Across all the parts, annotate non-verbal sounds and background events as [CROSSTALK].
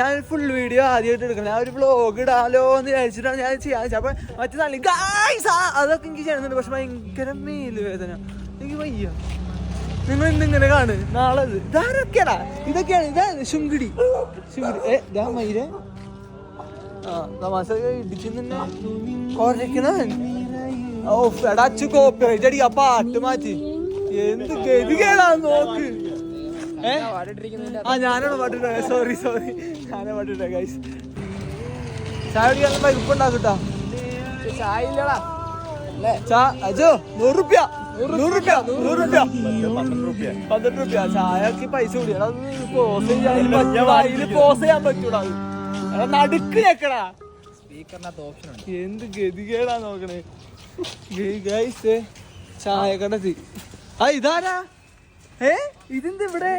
ഞാൻ full video ആദ്യമായിട്ട് എടുക്കണം ഞാൻ ഒരു വ്ലോഗ് ഇടാലോ എന്ന് വിചാരിച്ചിട്ടാണ് ഞാൻ ചെയ്യാൻ വെച്ചാൽ അപ്പൊ മറ്റേ നല്ല അതൊക്കെ എനിക്ക് ചെയ്യുന്നുണ്ട്. പക്ഷെ ഭയങ്കര മേൽ വേദന എനിക്ക് വയ്യ. നിങ്ങൾ ഇന്നിങ്ങനെ കാണ്. നാളെ ഇത്. ഇതാരൊക്കെയാടാ? ഇതൊക്കെയാണ്. ഇതാണ് ശുങ്കിടി. ശുങ്കിടി. ഏ ഇതാ മയിലെ. ആ ഇടിച്ചു കോപ്പി അടി. ആ പാട്ട് മാറ്റി. എന്ത് ഗതികേടാ നോക്ക്. ഏ? ആ ഞാനാണ് പാട്ട് സോറി സോറി ഞാനാ പാട്ടിട്ട ഗൈസ് ചായ കുടിക്കാൻ വകുപ്പുണ്ടാക്കട്ടാ ചായ ഇല്ലടാ അജോ നൂറ് റുപ്യ നൂറ് റുപ്യ നൂറ് റുപ്യ പന്ത്രണ്ട് റുപ്യ ചായക്ക് പൈസ കൂടി. എടാ പോസ് ചെയ്യാൻ പോസ് ചെയ്യാൻ പറ്റൂടാ. എടാ നടുക്ക് ഞെക്കടാ. എന്ത് ഗതികേടാ നോക്കണേ. ഗൈസ് ചായ കടത്തി. ആ ഇതാരാ? ഏ ഇതെന്ത് ഇവിടെ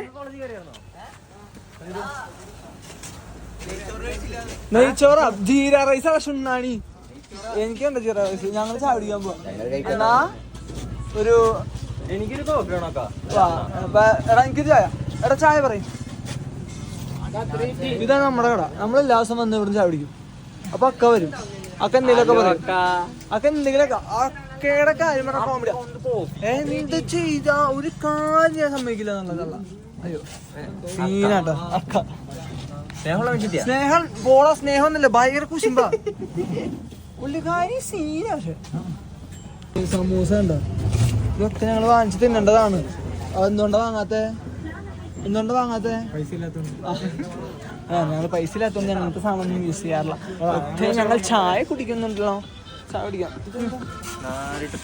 നെയ്ച്ചോറ ജീര റൈസ് ഷുണ്ണാണി എനിക്കുണ്ട് ജീര റൈസ്? ഞങ്ങൾ ചാടിക്കാൻ പോവാം. എന്നാ ഒരു എനിക്കൊരു എടാ എനിക്ക് ചായ. എടാ ചായ പറയും. ഇതാണ് നമ്മുടെ കട. നമ്മൾ എല്ലാ ദിവസം വന്ന് ഇവിടെ ചായ അപ്പൊ അക്ക വരും. അക്ക എന്തെങ്കിലുമൊക്കെ പറയും. അക്ക. എന്തെങ്കിലുമൊക്കെ. അക്കയുടെ കാര്യം പറഞ്ഞ കോമഡി എന്ത് ചെയ്ത? ഒരു കാര്യം ഞാൻ സമ്മതിക്കില്ല എന്നുള്ളതല്ല. അയ്യോ. സീനാട്ടോ അക്ക. സ്നേഹം പോള സ്നേഹം ഒന്നല്ല ഭയങ്കര കുശുമ്പ. പുള്ളിക്കാരി സീന പക്ഷെ സമൂസ ഉണ്ടോ? ഇതൊക്കെ ഞങ്ങൾ വാങ്ങിച്ചു തിന്നേണ്ടതാണ്. അതെന്തുകൊണ്ടാ വാങ്ങാത്തെ? എന്തുകൊണ്ടാ വാങ്ങാത്തെ? പൈസ ഇല്ലാത്തോണ്ട്. ആ. ഞങ്ങൾ പൈസ ഇല്ലാത്തതുകൊണ്ട് ഞാൻ അങ്ങനത്തെ സാധനം യൂസ് ചെയ്യാറില്ല ഒക്കെ ഞങ്ങൾ ചായ കുടിക്കുന്നുണ്ടല്ലോ. ചായ കുടിക്കാം.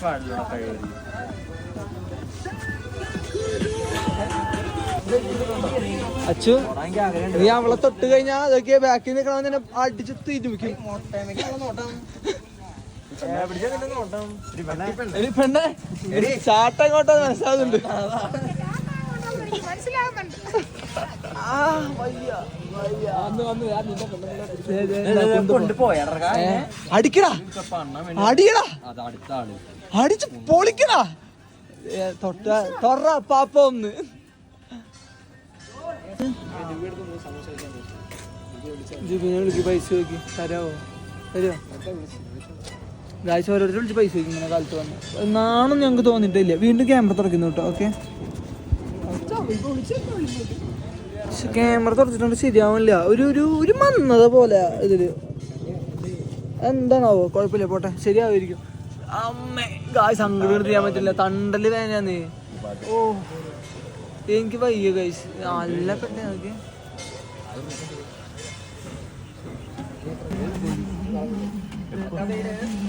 പാടില്ല അച്ചു നീ അവളെ തൊട്ട് കഴിഞ്ഞാൽ അതൊക്കെ ബാക്കിൽ നിൽക്കണം തന്നെ അടിച്ച് തീരുമിക്കും. പെണ്ണെ ചാട്ട എങ്ങോട്ടാ മനസ്സിലാവുന്നുണ്ട്. അടിക്കടാ ആൾ അടിച്ച് പൊളിക്കടാ. തൊട്ട തൊറ പാപ്പ ഒന്ന്. ജിബിനെ വിളിക്ക് പൈസ ചോദിക്ക്. തരാവോ? തരുമോ ഗായ്സ് ഓരോരുത്തർ വിളിച്ച്. പൈസ ചോദിക്കും ഇങ്ങനെ കാലത്ത് വന്ന്. നാണും ഞങ്ങൾക്ക് തോന്നിയിട്ടില്ല. വീണ്ടും ക്യാമറ തുറക്കുന്നു കേട്ടോ ഓക്കെ ക്യാമറ തുറച്ചിട്ടുണ്ട് ശരിയാവില്ല ഒരു ഒരു ഒരു മന്നത പോലെ ഇതിൽ. എന്താണാവോ? കുഴപ്പമില്ല പോട്ടെ. ശരിയാവുമായിരിക്കും അമ്മേ ഗായ്സ് അങ്ങോട്ട് ചെയ്യാൻ പറ്റില്ല. തണ്ടൽ വേനാന്നേ ഓ എനിക്ക് വയ്യ ഗൈസ് നല്ല പെട്ടെന്ന് നോക്കി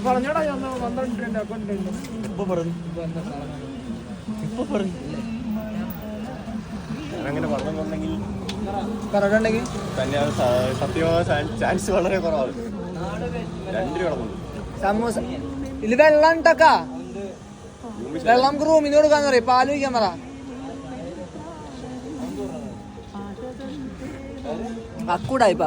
പറഞ്ഞോടാ ഞാൻ പന്ത്രണ്ട് രണ്ട് അക്കൗണ്ട് ഇപ്പൊ പറഞ്ഞു. ഇപ്പൊ പറഞ്ഞു. അങ്ങനെ പറഞ്ഞിട്ടുണ്ടെങ്കിൽ പറഞ്ഞിട്ടുണ്ടെങ്കിൽ തന്നെ സത്യമായ ചാൻസ് വളരെ കുറവാണ്. രണ്ട് രൂപ സമൂസ. ഇതിൽ വെള്ളം ഇട്ടക്കാ വെള്ളം നമുക്ക് റൂമിന് കൊടുക്കാന്ന് പറയും. പാൽ ഒഴിക്കാൻ പറ. അക്കൂടായിപ്പ.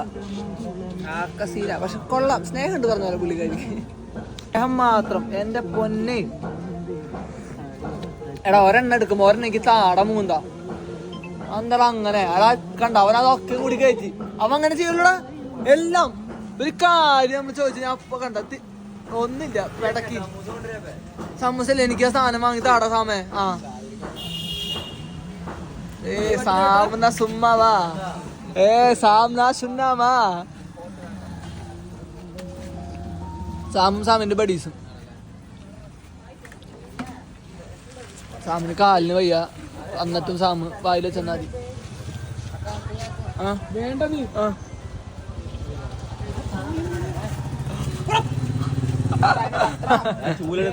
ആക്കസീല പക്ഷെ കൊള്ളാം. സ്നേഹം ഉണ്ട് പറഞ്ഞ പോലെ പുള്ളിക്കാരി സ്നേഹം മാത്രം. എന്റെ പൊന്നെ. എടാ ഒരെണ്ണ എടുക്കുമ്പോ ഒരെണ്ണക്ക് താട മൂന്താ എന്താ അങ്ങനെ? അതാ കണ്ട അവൻ അതൊക്കെ കൂടി കയറ്റി. അവൻ അങ്ങനെ ചെയ്യലൂടാ എല്ലാം. ഒരു കാര്യം നമ്മൾ ചോദിച്ചു ഞാൻ അപ്പൊ കണ്ടെത്തി ഒന്നില്ല ഇടയ്ക്ക് സമൂസല്ല എനിക്ക് ആ സാധനം വാങ്ങി താടാ സാമേ. ആ. ഏ സാമന സുമ്മാവാ. ഏ സാമന സുന്നാമാ സാമും സാമിന്റെ ബഡീസും. സാമിന് കാലിന് വയ്യ. അന്നത്തും സാമ് വായിൽ വെച്ചെന്നാ മതി.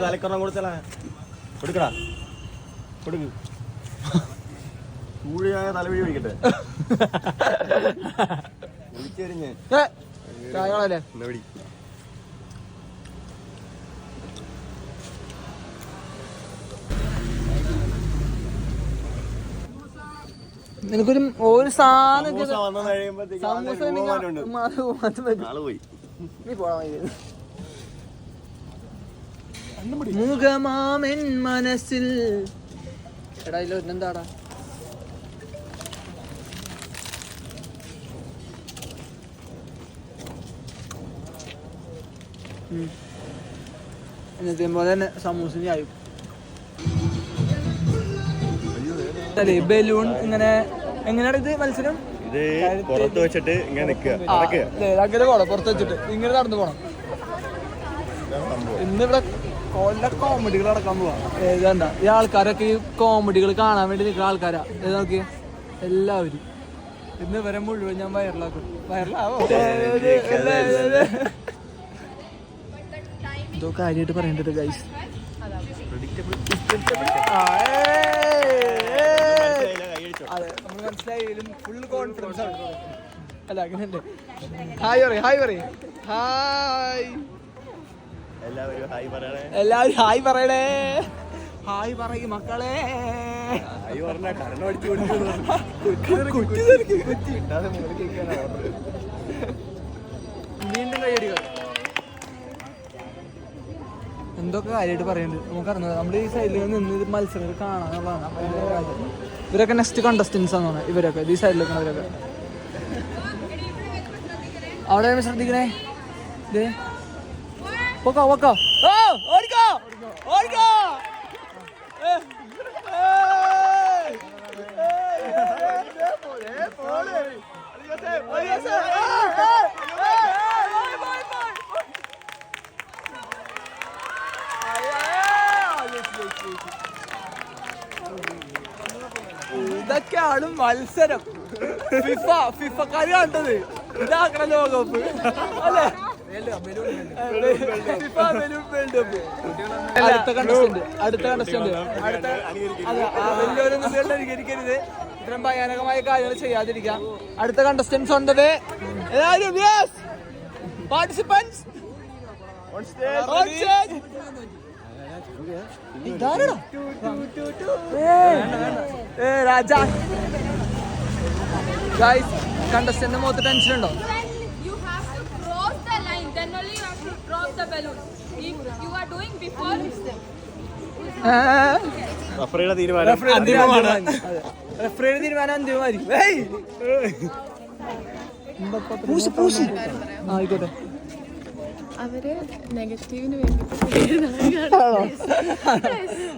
തലക്കറണം കൊടുത്തല. കൊടുക്കടാ. കൊടുക്ക്. ചൂടിയായ തലവഴി പിടിക്കട്ടെ വിളിച്ചെറിഞ്ഞ് ഏ, ചായകളല്ലേ? എന്നാ പിടി. നിനക്കൊരു ഒരു സാധനം സമൂസ മനസ്സിൽ. എടാ ഇല്ല നല്ല എന്നത്തെ പോലെ തന്നെ സമൂസിന് ആയും അല്ലേ ബലൂൺ ഇങ്ങനെ എങ്ങനെയാണ് ഇത് മത്സരം ഇത് പുറത്ത് വെച്ചിട്ട് ഇങ്ങനെ നിൽക്കുക. പോണം പുറത്ത് വെച്ചിട്ട്. ഇങ്ങനെ നടന്നു പോണം. ഇന്നിവിടെ കൊല്ല കോമഡികൾ നടക്കാൻ പോവാ. ഏതാണ്ട ഈ ആൾക്കാരൊക്കെ ഈ കോമഡികൾ കാണാൻ വേണ്ടി നിൽക്കുന്ന ആൾക്കാരാ. ഏത് നോക്കി എല്ലാവരും. ഇന്ന് വരെ മുഴുവൻ ഞാൻ വയറിലാക്കും വയറിലാവോ എന്തോ കാര്യമായിട്ട് പറയണ്ടത് ഗൈസ് ഫുൾ കോൺഫിഡൻസ് ആണ്. അല്ല അങ്ങനെ ഹായ് പറയും ഹായ് പറയും ഹായ് എല്ലാവരും ഹായ് പറയണേ. എല്ലാവരും ഹായ് പറയണേ. ഹായ് പറയും മക്കളെ. കുറ്റി കുറ്റി കുറ്റി. എന്തൊക്കെ കാര്യമായിട്ട് പറയുന്നുണ്ട് നമുക്കറിഞ്ഞത് നമ്മൾ ഈ സൈഡിൽ നിന്ന് മത്സരം ഭയങ്കര കാര്യം. ഇവരൊക്കെ നെക്സ്റ്റ് കണ്ടസ്റ്റൻസ് ആണ് ഇവരൊക്കെ ഈ സൈഡിൽ നിൽക്കുന്നവരൊക്കെ അവിടെ ശ്രദ്ധിക്കണേ ദേ പൊക്കോ പൊക്കോ ഓടിക്കോ ഓടിക്കോ ഏ, ഏയ്, ഏയ്, ഏയ്, പോളെ, പോളെ. അയ്യോ, ഏയ്, ഏയ്, ഏയ്, പോയ്, പോയ്, പോയ്. ഇതൊക്കെയാണ് മത്സരം. ഫിഫ ഫിഫ ഫിഫക്കാര് കണ്ടത്. ഇതാക്കണ ലോകകപ്പ്. അല്ലേ? അടുത്ത കണ്ടസ്റ്റന്റ് അടുത്ത കണ്ടസ്റ്റന്റ് അടുത്ത അതെ ആ വലിയൊരൊന്നും വേണ്ട അനുകരിക്കരുത് ഇത്തരം ഭയാനകമായ കാര്യങ്ങൾ ചെയ്യാതിരിക്കാം അടുത്ത കണ്ടസ്റ്റൻസ് ഉണ്ടത്. എല്ലാവരും പാർട്ടിസിപ്പൻസ് ഇതാരടാ ഏ രാജാ. ഗൈസ് കണ്ടസ്റ്റന്റ് മുഖത്ത് ടെൻഷൻ ഉണ്ടോ? റഫറിയുടെ തീരുമാനം. അന്തിമമാണ്. റെഫറിയുടെ തീരുമാനം അന്തിമമായിരിക്കും. ആയിക്കോട്ടെ. അവർ നെഗറ്റീവിന് വേണ്ടി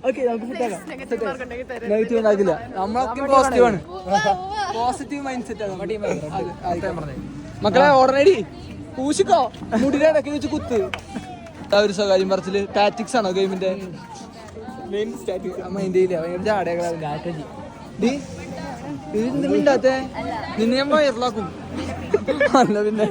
ഓക്കെ [LAUGHS] നമുക്ക് ഫുഡാക്കാം നെഗറ്റീവ് ഉണ്ടാക്കില്ല നമ്മളൊക്കെ പോസിറ്റീവ് ആണ്. പോസിറ്റീവ് മൈൻഡ് സെറ്റ് ആണ്. മക്കളെ ഓടനടി പൂശിക്കോ. മുടിയുടെ ഇടയ്ക്ക് വെച്ച് കുത്ത്. ഒരു സ്വകാര്യം പറച്ചിൽ. ടാറ്റിക്സ് ആണോ ഗെയിമിന്റെ മൈൻഡ് ചെയ്യില്ല ഭയങ്കര ജാടകളാവില്ല ഡി ഇത് മിണ്ടാത്തെ? നിന്നെ ഞാൻ വയറിലാക്കും. അല്ല പിന്നെ.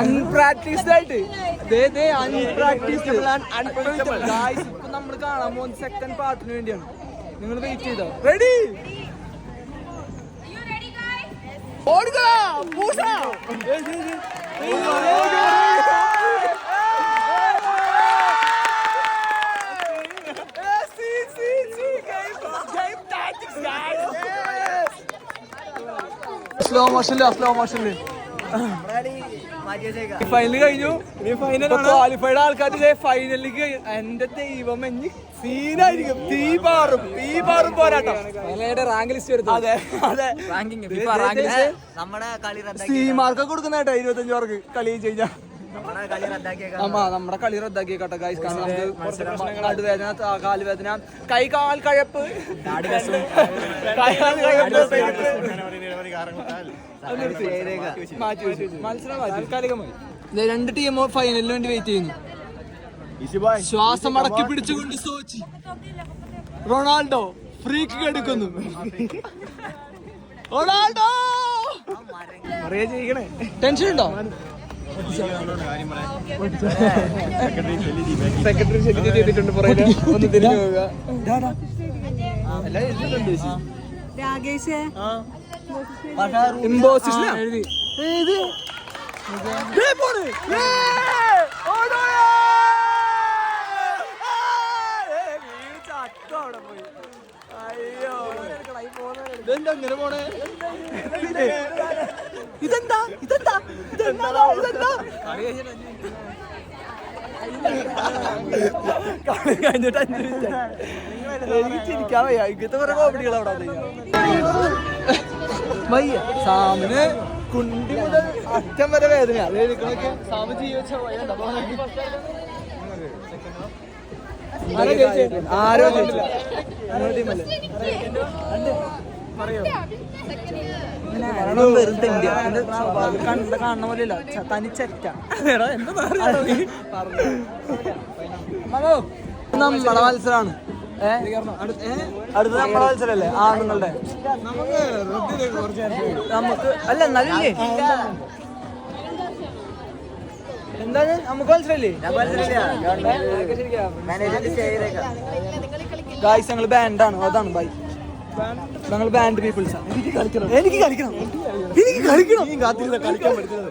അൺപ്രാക്ടീസ്ഡ് ആയിട്ട് ഗായ്സ് ഇപ്പൊ നമ്മൾ കാണാൻ പോകുന്ന സെക്കൻഡ് പാർട്ടിന് വേണ്ടിയാണ് നിങ്ങൾ വെയിറ്റ് ചെയ്തോ റെഡി? ഓടുക പൂസ സ്ലോ മോഷനിൽ സ്ലോ മോഷനിൽ ഫൈനൽ കഴിഞ്ഞു. ക്വാളിഫൈഡ് ആൾക്കാർ ഫൈനലിക്ക് എന്റെ ദൈവം എഞ്ഞ് സീനായിരിക്കും തീ പാറും. തീ പാറും പോരാട്ടം. റാങ്ക് ലിസ്റ്റ് അതെ അതെ. നമ്മുടെ കളി സി മാർക്ക് കൊടുക്കുന്ന കേട്ടോ ഇരുപത്തഞ്ചു പേർക്ക് കളി കഴിഞ്ഞാ അമ്മ നമ്മുടെ കളി റദ്ദാക്കി കേട്ടോ ഗൈസ് കാരണം നമുക്ക് കുറച്ച് നടുവേദന ത- കാലുവേദന കൈ കാൽ കഴപ്പ്. മാറ്റി വെച്ചു. മത്സരം താൽക്കാലികമായി രണ്ട് ടീം ഫൈനലിന് വേണ്ടി വെയിറ്റ് ചെയ്യുന്നു. ശ്വാസം അടക്കി പിടിച്ചുകൊണ്ട് സോച്ചി. റൊണാൾഡോ ഫ്രീക്ക് എടുക്കുന്നു. റൊണാൾഡോ! ടെൻഷൻ ഉണ്ടോ? സെക്രട്ടറി ശല്യം ചെയ്തിട്ടുണ്ട് പുറകെ ഒന്ന് തിരിഞ്ഞു പോവുക ഇമ്പോസിഷൻ ഏത് ദേ പോണ്. അയ്യോ. ഇതെന്താ ഇങ്ങനെ പോണേ ഇതെന്താ? ഇതെന്താ? ഇതെന്താ? ഇതെന്താ? കളി കഴിഞ്ഞിട്ട് അഞ്ച് മിനിറ്റ് എനിക്ക് ചിരിക്കാൻ വയ്യ. ഇങ്ങനത്തെ കുറെ കോമഡികൾ അവിടെ വയ്യ. സാമിന് കുണ്ടി മുതൽ അറ്റം വരെ വേദന. അത് എടുക്കണൊക്കെ സാമ് ജീവിച്ച ആരോ ചോദിച്ചില്ല ഞങ്ങളുടെ ടീമല്ലേ പറയണത് വെറും തെണ്ടിയാ. എന്റെ സ്വഭാവം കണ്ട കാണുന്ന പോലെയല്ല തനിച്ചറ്റ എന്താ നമ്മളെ മത്സരമാണ്? അടുത്ത നമ്മളെ മത്സരല്ലേ ആണുങ്ങളുടെ നമുക്ക് അല്ല എന്നാലേ എന്താണ് നമുക്ക് മത്സരല്ലേ ഗായ്സ് ഞങ്ങൾ ബാൻഡാണ് അതാണ് ബൈ ഞങ്ങൾ ബാൻഡ് പീപ്പിൾസ് എനിക്ക് കളിക്കണം. എനിക്ക് കളിക്കണം. എനിക്ക് കളിക്കണം. കളിക്കാൻ പറ്റുന്നത്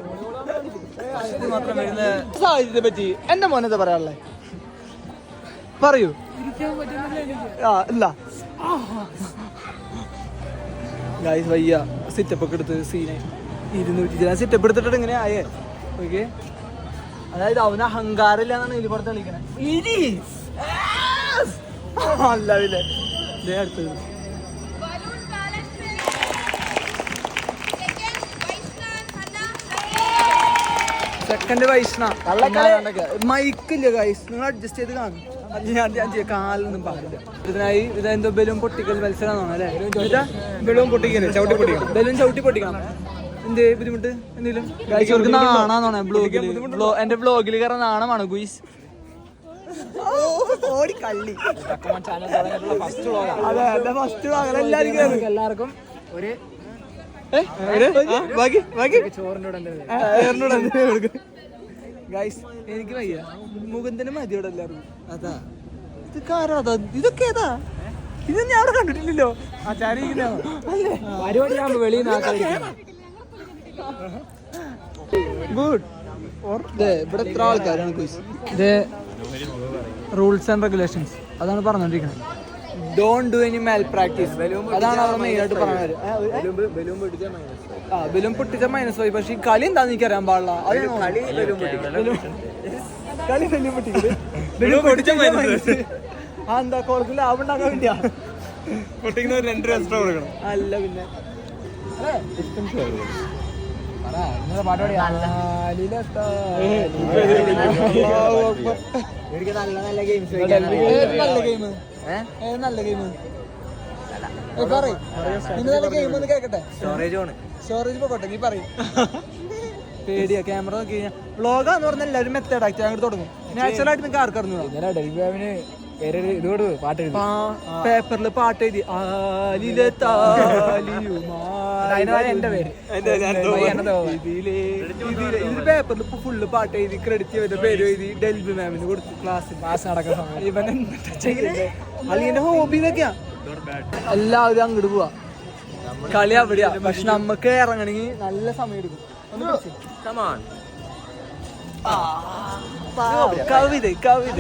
മാത്രം വരുന്ന സാഹചര്യത്തെ പറ്റി എന്റെ മോനെന്താ പറയാനുള്ളത് പറയൂ. ആ ഇല്ല. ഗായ്സ് വയ്യ. സിറ്റപ്പ് ഒക്കെ എടുത്ത് സീനായി ഇരുന്നൂറ്റി ഞാൻ സിറ്റപ്പ് എടുത്തിട്ട് ഇങ്ങനെ ആയേ. ഓക്കെ അതായത് അവന് അഹങ്കാരമില്ല എന്നാണ് ഇതിൽ പുറത്ത് കളിക്കണേ ഇരി അല്ല ദേ അടുത്തത്. സെക്കൻഡ് വൈഷ്ണ മൈക്കില്ല ഗൈസ് നിങ്ങൾ അഡ്ജസ്റ്റ് ചെയ്ത് കാണും. അത് ഞാൻ ഞാൻ ചെയ്യാം. കാലൊന്നും പാടില്ല. ഇതിനായി ഇതെന്തോ ബലൂൺ പൊട്ടിക്കൽ മത്സരമാണോ അല്ലേ? ബലൂൺ ചവിട്ടി പൊട്ടിക്കണം ബലൂൺ ചവിട്ടി പൊട്ടിക്കണം. എന്ത് ബുദ്ധിമുട്ട്? എന്തെങ്കിലും? ഗൈസ് അവർക്ക് നാണാന്നാണ് ബ്ലോഗിൽ എന്റെ ബ്ലോഗിൽ കയറാൻ നാണമാണ് ഗുയിസ് ഓടി കള്ളി. ഫസ്റ്റ് എല്ലാവർക്കും ഒരു ബാക്കി ബാക്കി? ഗൈസ് എനിക്ക് വയ്യ. മുകുന്ദന് മതി ഇവിടെ എല്ലാവർക്കും. അതാ. ഇത് കാരാതാ ഇതൊക്കെ ഏതാ? ഇത് ഞാൻ അവിടെ കണ്ടിട്ടില്ലല്ലോ. വെളിയിൽ ഗുഡ് ഇവിടെ എത്ര ആൾക്കാരാണ് റൂൾസ് ആൻഡ് റെഗുലേഷൻസ് അതാണ് പറഞ്ഞോണ്ടിരിക്കുന്നത് don't do any malpractice അതാണ് അവർ മെയിൻ ആയിട്ട് പറഞ്ഞത് ആ ബലൂൺ പൊട്ടിച്ച മൈനസ് പോയി പക്ഷെ ഈ കളി എന്താന്ന് എനിക്ക് അറിയാൻ പാടില്ല കളി ബലൂൺ പൊട്ടിക്കൽ ബലൂൺ പൊട്ടിച്ച മൈനസ് ആ എന്താ കോളത്തിൽ ലാഭം ഉണ്ടാക്കാൻ വേണ്ടിയാ പൊട്ടിക്കുന്ന രണ്ട് രജിസ്റ്റർ കൊടുക്കണം അല്ല പിന്നെ പാട്ട് നല്ല ഗെയിംസ് ഏത് നല്ല ഗെയിം ഏത് നല്ല ഗെയിം നല്ല ഗെയിം സ്റ്റോറേജ് നീ പറയും. [LAUGHS] പേടിയാ ക്യാമറ നോക്കി കഴിഞ്ഞാൽ വ്ളോഗാന്ന് പറഞ്ഞാൽ എല്ലാവരും മെത്തേഡ് ആക്കി അങ്ങോട്ട് തുടങ്ങും. നാച്ചുറൽ ആയിട്ട് നിങ്ങൾക്ക് ആർക്കറിഞ്ഞു പേപ്പറിൽ പാട്ട് എഴുതി. ആലിലെ താലിയുമാ. എന്റെ പേര്. പേപ്പറിൽ ഫുള്ള് പാട്ട് എഴുതി ക്രെഡിറ്റ് ചെയ്ത പേര് എഴുതി ഡൽബി മാമിന് കൊടുത്തു ക്ലാസ് ക്ലാസ് നടക്കുന്ന സമയം ഇവൻ അളിയന്റെ ഹോബി ഇതൊക്കെയാ. എല്ലാവരും അങ്ങോട്ട് പോവാ. കളി അവിടെയാ. പക്ഷെ നമുക്ക് ഇറങ്ങണമെങ്കിൽ നല്ല സമയം എടുക്കും. കവിത കവിത.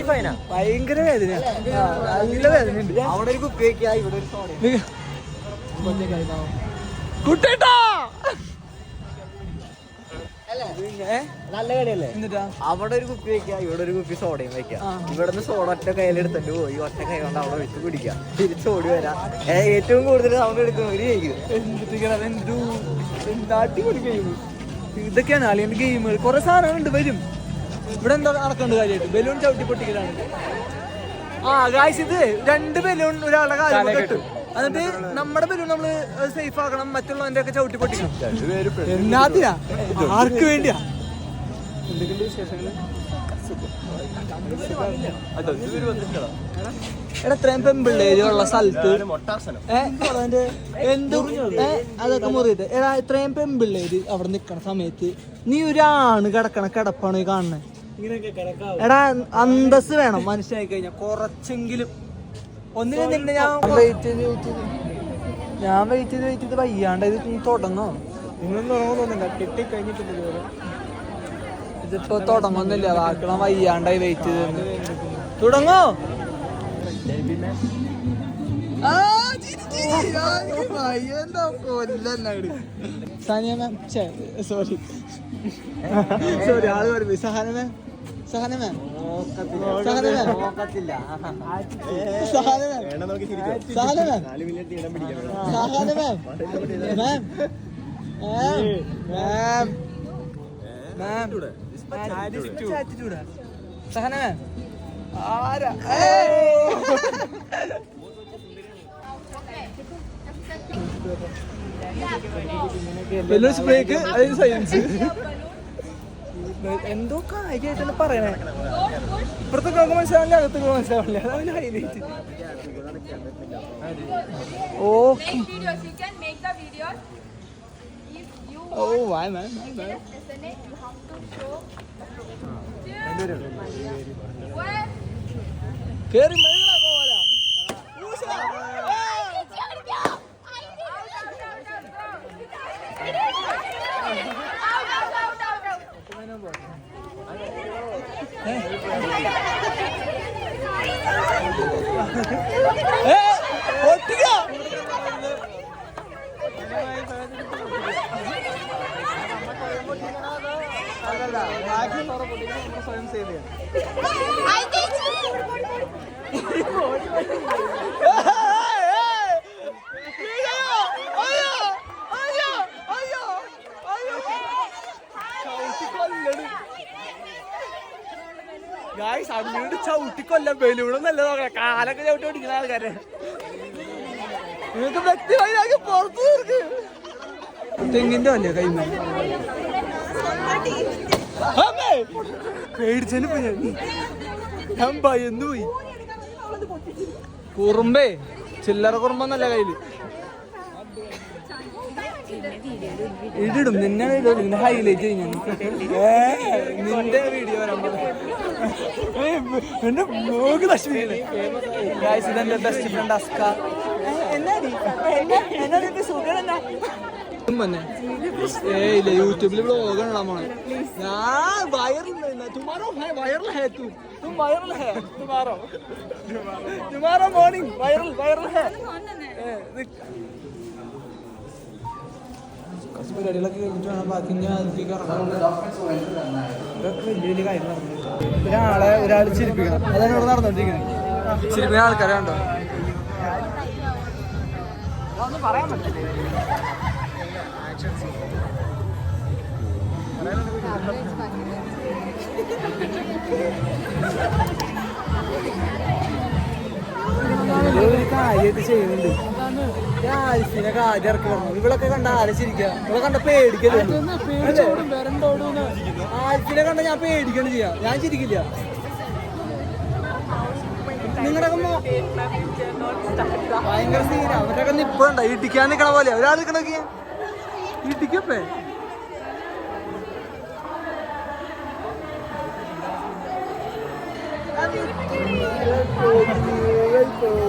ഭയങ്കര വേദന നല്ല വേദന ഉണ്ട് അവിടെ ഒരു കുപ്പി ഇവിടെ ഒരു സോഡ കുട്ടേട്ടാ! ഏ? നല്ല കളിയല്ലേ എന്നിട്ടാ അവിടെ ഒരു കുപ്പി വെക്കാം ഇവിടെ ഒരു കുപ്പി സോഡയും വെക്കാം. ഇവിടെ നിന്ന് സോഡ ഒറ്റ കയ്യിലെടുത്തിട്ട് പോയി ഒറ്റ കൈ കൊണ്ട് അവിടെ വെച്ച് തിരിച്ച് ഓടി വരാം. ഏറ്റവും കൂടുതൽ സൗണ്ട് എടുക്കുന്ന ഒരു അടിപൊളി ഗെയിം ഇതൊക്കെയാണ് അല്ലെങ്കിൽ ഗെയിമുകൾ കുറെ സാധനങ്ങളുണ്ട് വരും. ഇവിടെ എന്താ നടക്കേണ്ട കാര്യമായിട്ട്? ബലൂൺ ചവിട്ടി പൊട്ടിക്കലാണ്. ആ ഗായ്സ് ഇത് രണ്ട് ബലൂൺ ഒരാളുടെ കാര്യം കെട്ടും. എന്നിട്ട് നമ്മുടെ പേര് നമ്മൾ സേഫ് ആക്കണം മറ്റുള്ളവന്റെ ഒക്കെ ചവിട്ടി പൊട്ടിക്കണം എന്നാത്തിനാ? ആർക്ക് വേണ്ടിയാ? എടാ ഇത്രയും പെമ്പിള്ളേര് ഉള്ള സ്ഥലത്ത് എന്തും അതൊക്കെ മുറിയത്. എടാ ഇത്രയും പെമ്പിള്ളേര് അവിടെ നിക്കണ സമയത്ത് നീ ഒരാണ് കിടക്കണ കിടപ്പാണ് കാണുന്നത് എടാ അന്തസ് വേണം മനുഷ്യനായി കഴിഞ്ഞാൽ കുറച്ചെങ്കിലും ഒന്നിനും നിന്നെ ഞാൻ വെയിറ്റ് ചെയ്ത് വെയിറ്റ് ചെയ്ത് ഞാൻ വെയിറ്റ് ചെയ്ത് വെയിറ്റ് ചെയ്ത് വയ്യാണ്ട് ഇത് തുടങ്ങോ? നിങ്ങളൊന്നും കെട്ടി ഇതിപ്പോ തുടങ്ങുന്നില്ല. ബാക്കിയുള്ള വയ്യാണ്ടായി വെയിറ്റ് ചെയ്ത് തുടങ്ങോ. സാനിയ മാം സോറി സോറി ആൾ പറഞ്ഞു സഹന മാം സഹന മാം. സഹന മാം. സഹനമേ സഹന മാം. സഹനമേ സഹനമേ സഹനമേ സഹന മാം. നാല് മിനിറ്റ് ഇടം പിടിക്കണം സഹന മാം. മാം. മാം. മാം. ആറ്റിറ്റ്യൂഡ് സഹന മാം. ആരാ? സഹനമേ ബ്രേക്ക് സഹനമേ സയൻസ്. [LAUGHS] എന്തോ കാര്യമായിട്ടാണ് പറയണേ? ഇപ്പുറത്തെ നമുക്ക് മനസ്സിലാവില്ല അകത്തൊക്കെ മനസ്സിലാവില്ല അതാണ് ഹൈലൈറ്റ് ഓക്കെ. Make വായ can make the videos. If you ഓ വായ ma'am listen it, you have to show. Two. One. കേറി മെഴുകണ കോല ഒട്ടിക്ക സ്വയം സേവ് ചെയ്യാം ഗായ്സ് അങ്ങോട്ട് ചവിട്ടി കൊല്ലം ബലൂണും നല്ല നോക്കണം ഓടിക്കുന്ന ആൾക്കാരെ. നിങ്ങൾക്ക് വ്യക്തിപരമാക്കി പുറത്തു തീർക്ക് തെങ്ങിന്റെ അല്ലേ കൈമ? പേടിച്ചതിന് പോയി ഞാൻ. ഭയന്നു പോയി. കുറുമ്പേ ചില്ലറ കുറുമ്പൊന്നല്ല കയ്യിൽ. ഇടിടും. നിന്നെ വീഡിയോ നിന്നെ ഹൈലൈറ്റ് ചെയ്യും നിന്റെ വീഡിയോ വരാൻ എന്റെ ബ്ലോഗ് നശിപ്പിക്കണേ ഗായ്സ് ഇതെന്റെ ബെസ്റ്റ് ഫ്രണ്ട് അസ്ക. ഏ ഇല്ല യൂട്യൂബിൽ ബ്ലോഗ് ഉള്ള മോളെ ഞാൻ വൈറൽ തുമാറോ വൈറൽ ഹേ തു തും വൈറൽ ഹേ തുമാറോ തുമാറോ മോർണിംഗ് വൈറൽ വൈറൽ ഹേ. കുറച്ച് പരിപാടികളൊക്കെ കഴിഞ്ഞിട്ട് ബാക്കി ഞാൻ അതിലേക്ക് ഒരാളെ ഒരാൾ ചിരിപ്പിക്കണം. അതാണ് ഇവിടെ ചിരിപ്പിക്കുന്ന ആൾക്കാരെ അതൊന്നും പറയാൻ പറ്റില്ല. കാര്യമായിട്ട് ചെയ്യുന്നുണ്ട്. ആരിഫിനൊക്കെ ആദ്യം ഇറക്കി പറഞ്ഞു ഇവളൊക്കെ കണ്ട ആരച്ചിരിക്കുക ഇവളെ കണ്ട പേടിക്കല്ലേ? ആരിഫിനെ കണ്ട ഞാൻ പേടിക്കണം ചെയ്യാം. ഞാൻ ചിരിക്കില്ല. നിങ്ങളുടെ ഭയങ്കര സീന. അവരൊക്കെ നിപ്പുണ്ട ഇടിക്കാൻ നിക്കണ പോലെ. ഒരാൾ നിക്കണൊക്കെ ഇടിക്കപ്പേ? Participants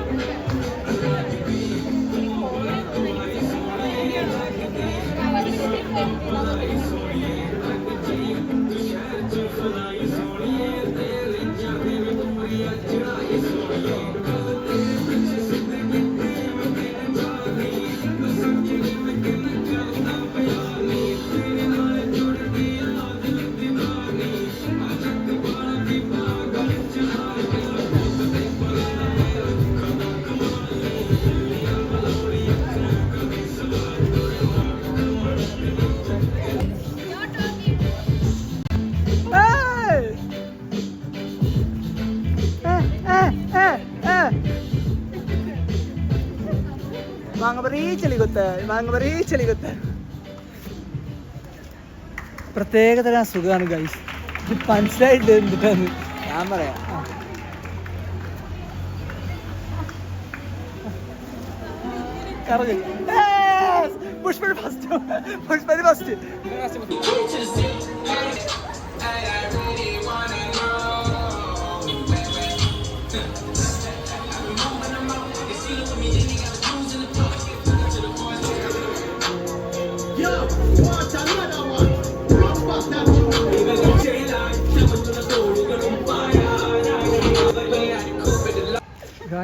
ചെളികൊത്ത് മാങ്ങപറി ചെളികൊത്ത്. പ്രത്യേകതരം അസുഖമാണ് ഗൈസ് ഇത് മനസ്സിലായിട്ട് എന്തിട്ടാന്ന് ഞാൻ പറയാം. Pushpa first Pushpa first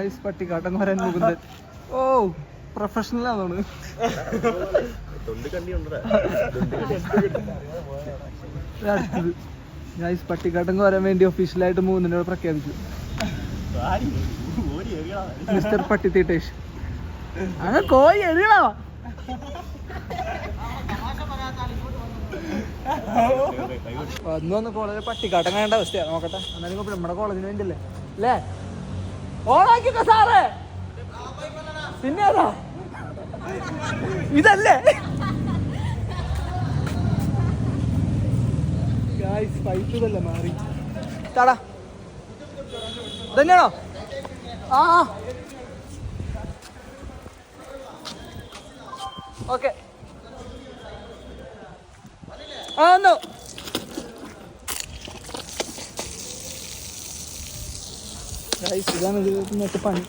guys പട്ടിക്കാട്ടം വരാൻ മുകുന്ദൻ ഓ പ്രൊഫഷണൽ ആണോ ഗൈസ് അടുത്തത് ഗൈസ് പട്ടിക്കാട്ടം വരാൻ വേണ്ടി ഒഫീഷ്യലായിട്ട് മൂന്നിനോട് പ്രഖ്യാപിച്ചു. മിസ്റ്റർ പട്ടി തീട്ടേഷ് അങ്ങനെ കോഴി എഴുതണോ വന്നു വന്ന് കോളേജ് പട്ടിക്കാട്ടം കാണേണ്ട അവസ്ഥയാണ് നോക്കട്ടെ. എന്നാലും നമ്മുടെ കോളേജിന് വേണ്ടിയല്ലേ? അല്ലേ? ഓണാക്കിക്കോ സാറ്. പിന്നെ ഏതാ? ഇതല്ലേ? ഇതല്ലേ മാറി. താടാ തന്നെയാണോ ആ ഓക്കെ ആ വന്നു. ഇതാണ് ഇത് ഇന്നത്തെ പണി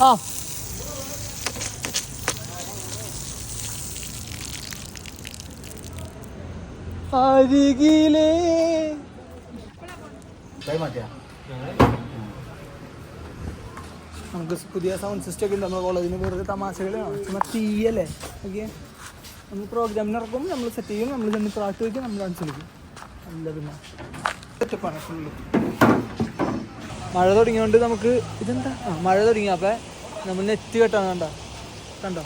ആ അരികിലേ നമുക്ക് പുതിയ സൗണ്ട് സിസ്റ്റം ഒക്കെ ഉണ്ട്. നമ്മുടെ കോളേജിന് വെറുതെ തമാശകളാണ് ചുമ്മാ തീയല്ലേ? ഓക്കെ? നമ്മൾ പ്രോഗ്രാമിന് ഇറക്കും നമ്മൾ സെറ്റ് ചെയ്യും. നമ്മൾ ചെന്ന് പാട്ട് വയ്ക്കും നമ്മൾ ഡാൻസ് കളിക്കും. നല്ല പിന്നെ. സെറ്റപ്പാണ് ഫുള്ള് മഴ തുടങ്ങിയോണ്ട് നമുക്ക് ഇതെന്താ? ആ മഴ തുടങ്ങി. അപ്പം നമ്മൾ നെറ്റ് കെട്ടാണ്. കണ്ട? കണ്ടോ?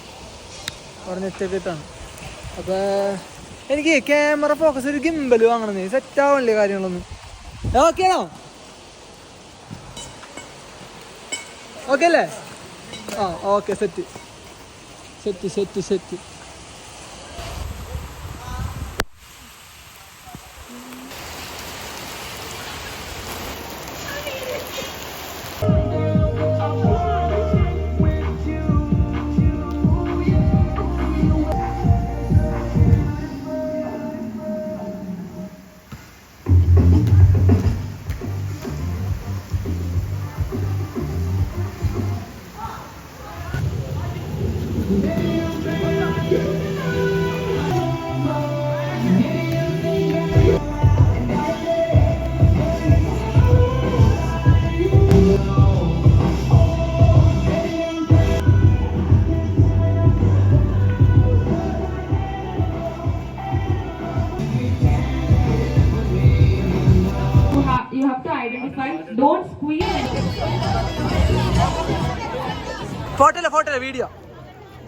അവിടെ നെറ്റ് കെട്ടാണ് അപ്പോൾ എനിക്ക് ക്യാമറ ഫോക്കസ് ഒരു ഗിംബൽ വാങ്ങണം. സെറ്റ് ആവണില്ലേ കാര്യങ്ങളൊന്നും? ഓക്കെ ആണോ ഓക്കെ അല്ലേ? ആ okay set. Set set set. video.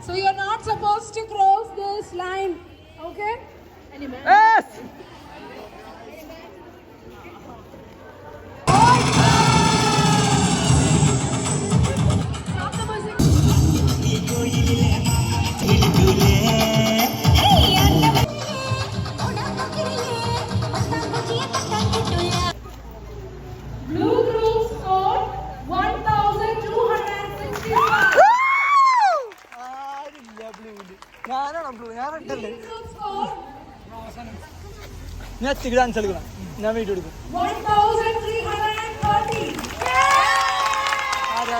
So you are not supposed to cross this line, okay? Yes! ഞാനാണോ ബ്ലൂ ഞാൻ റെഡ് അല്ലേ? Group ഞാൻ ഡാൻസ് കളിക്കണം. ഞാൻ വീഡിയോ എടുക്കും. 1,330. ആരാ